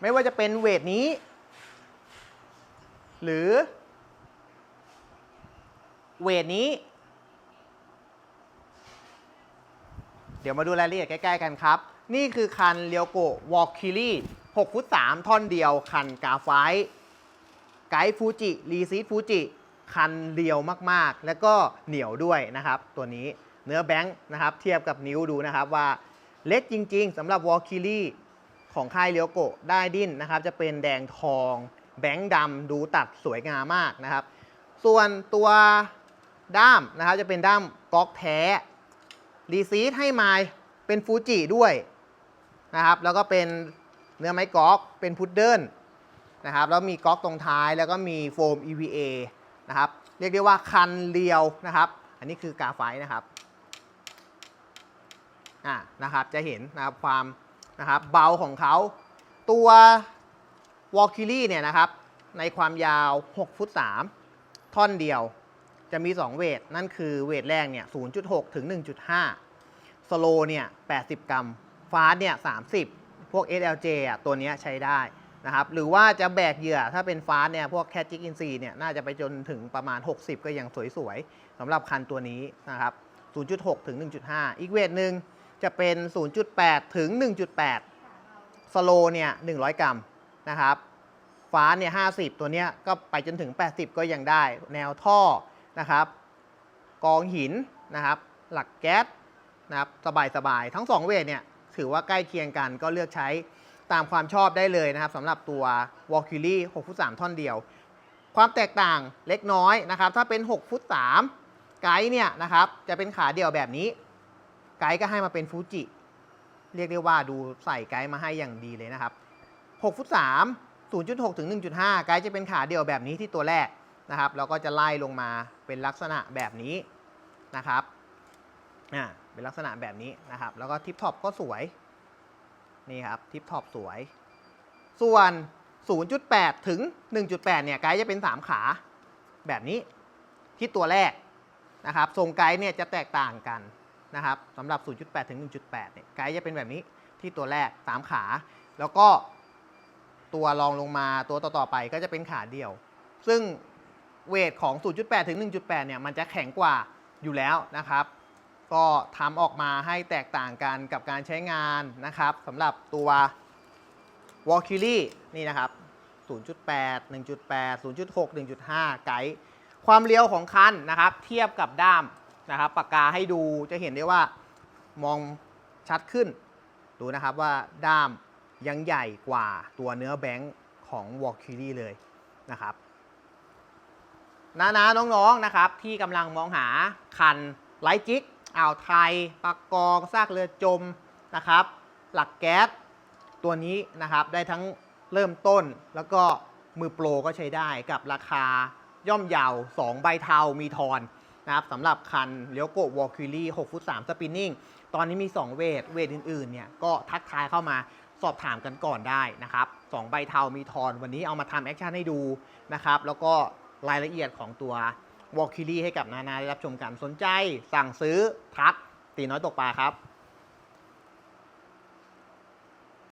ไม่ว่าจะเป็นเวทนี้ หรือ เวทนี้ เดี๋ยวมาดูรายละเอียดใกล้ ๆ กันครับ นี่คือคันเลียวโกวอลคิลี่6ฟุต3ท่อนเดียว คันกาไฟไกด์ฟูจิรีซีดฟูจิคันเดียวมากๆ แล้วก็เหนียวด้วยนะครับ ตัวนี้เนื้อแบงค์นะครับ เทียบกับนิ้วดูนะครับว่าเล็กจริง ๆสำหรับวอลคิลี่ ของค่ายเลียวโกได้ดิ้นนะครับ จะเป็นแดงทองแบงค์ดำดูตัดสวยงามมากนะครับ ส่วนตัวด้ามนะครับ จะเป็นด้ามก๊อกแท้รีซีดให้มาเป็นฟูจิด้วยนะครับ แล้วก็เป็นเนื้อไม้ก๊อกเป็นพุดเดิลนะครับแล้วมีก๊อกตรงท้ายแล้วก็มีโฟม EVA นะครับ เรียกได้ว่าคันเรียวนะครับ อันนี้คือกาไฟนะครับอ่านะครับจะเห็นนะครับความ นะครับเบาของเขาตัววอลคิลี่เนี่ยนะครับในความยาว 6 ฟุต 3 ท่อนเดียว จะมี 2 เวท นั่นคือเวทแรกเนี่ย 0.6 ถึง 1.5 สโลเนี่ย 80 กรัม ฟาสเนี่ย 30 พวก SLJ อะตัวนี้ใช้ได้นะครับ หรือว่าจะแบกเหยื่อถ้าเป็นฟาสเนี่ย พวกแคจิกอินซีเนี่ย น่าจะไปจนถึงประมาณ 60 ก็ยังสวยๆสำหรับคันตัวนี้นะครับ 0.6 ถึง 1.5 อีกเวทหนึ่ง จะเป็น 0.8 ถึง 1.8 สโลเนี่ย 100 กรัมนะครับฟ้าเนี่ย 50 ตัวเนี้ยก็ไปจนถึง 80 ก็ยังได้ แนวท่อนะครับ กองหินนะครับ หลักแก๊สนะครับสบายๆ ทั้ง 2 เวทเนี่ย ถือว่าใกล้เคียงกันก็เลือกใช้ตามความชอบได้เลยนะครับสำหรับตัว w a l k i l i 6ฟุต3ท่อนเดียว ความแตกต่างเล็กน้อยนะครับ ถ้าเป็น 6 ฟุต3ไกด์เนี่ยนะครับ จะเป็นขาเดียวแบบนี้ ไกด์ก็ให้มาเป็นฟูจิ เรียกได้ว่าดูใส่ไกด์มาให้อย่างดีเลยนะครับ 6 ฟุต 3 0.6 ถึง 1.5 ไกด์จะเป็นขาเดียวแบบนี้ที่ตัวแรกนะครับ แล้วก็จะไล่ลงมาเป็นลักษณะแบบนี้นะครับ อ่า เป็นลักษณะแบบนี้นะครับ แล้วก็ทิปท็อปก็สวย นี่ครับ ทิปท็อปสวย ส่วน 0.8 ถึง 1.8 เนี่ย ไกด์จะเป็น 3 ขาแบบนี้ที่ตัวแรกนะครับ ทรงไกด์เนี่ยจะแตกต่างกัน นะครับสำหรับ 0.8 ถึง 1.8 เนี่ยไกด์จะเป็นแบบนี้ที่ตัวแรก 3 ขา แล้วก็ตัวรองลงมาตัวต่อๆไปก็จะเป็นขาเดียว ซึ่งเวทของ 0.8 ถึง 1.8 เนี่ยมันจะแข็งกว่าอยู่แล้วนะครับ ก็ทำออกมาให้แตกต่างกันกับการใช้งานนะครับสำหรับตัว w a l k i l i นี่นะครับ 0.8 1.8 0.6 1.5 ไกด์ความเลี้ยวของคันนะครับ เทียบกับด้าม นะครับปากกาให้ดูจะเห็นได้ว่ามองชัดขึ้น ดูนะครับว่าด้ามยังใหญ่กว่าตัวเนื้อแบงค์ของ w a l k i l i เลยนะครับน้าๆน้องๆนะครับ ที่กำลังมองหาคันไลจิกอ่าวไทยปากกองซากเรือจมนะครับ หลักแก๊สตัวนี้นะครับได้ทั้งเริ่มต้นแล้วก็มือโปรก็ใช้ได้กับราคาย่อมเยาว2ใบเทามีทอน นะครับสำหรับคันเลียวโกวอลคิลี่6ฟุต3สปินนิ่งตอนนี้มี 2 เวท เวทอื่นๆเนี่ยก็ทักทายเข้ามาสอบถามกันก่อนได้นะครับ2ใบเทามีทอนวันนี้เอามาทำแอคชั่นให้ดูนะครับแล้วก็รายละเอียดของตัววอลคิลี่ให้กับนานาได้รับชมกันสนใจ สั่งซื้อทักตีน้อยตกปลาครับ